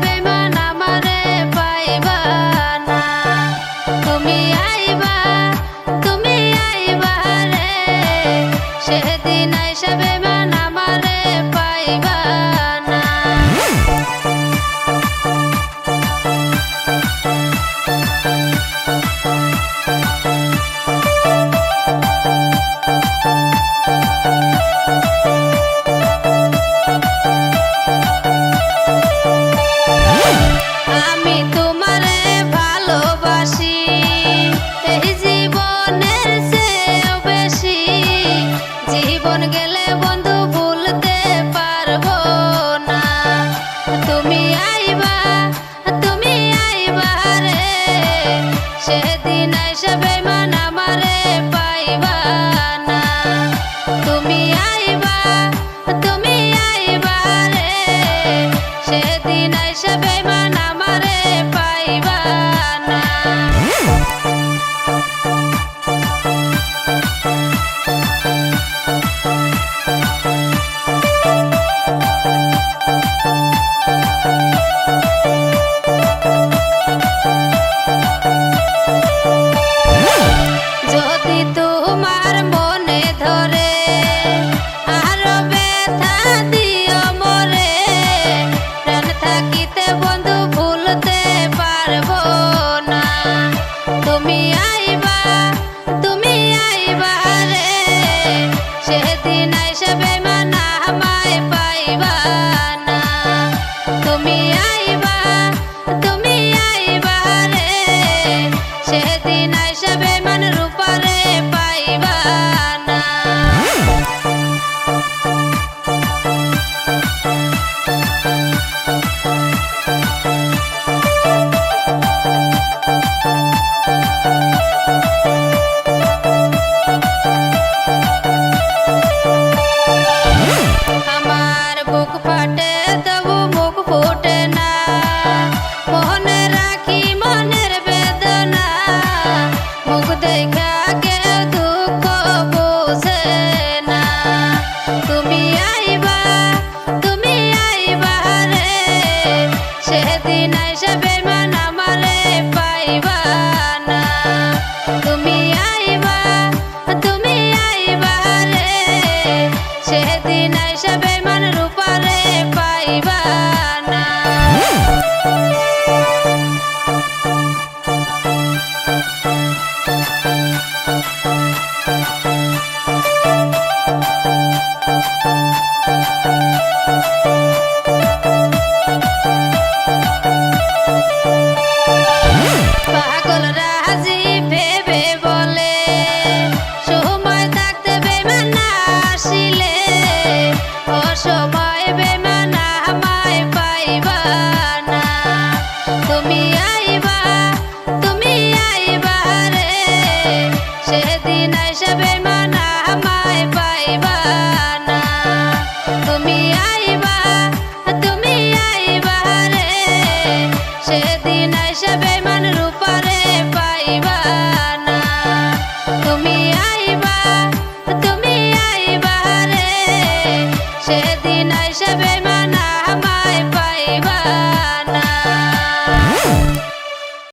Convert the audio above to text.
Baby. জীবন গেলে বন্ধু আইবা, তুমি আইবা রে। সেদিন আইসে বেমান আমায় পাইবা না। তুমি আইবা তুমি আইবা রে। সেদিন রূপারে আইবা, তুমি আইবা রে। সেদিন আইসে বেমান আমায় পাইবা না। তুমি আইবা তুমি আইবা রে। সেদিন আইসে বেমান রূপারে পাইবা না। তুমি আইবা তুমি আইবা রে। সেদিন আইসে বেমান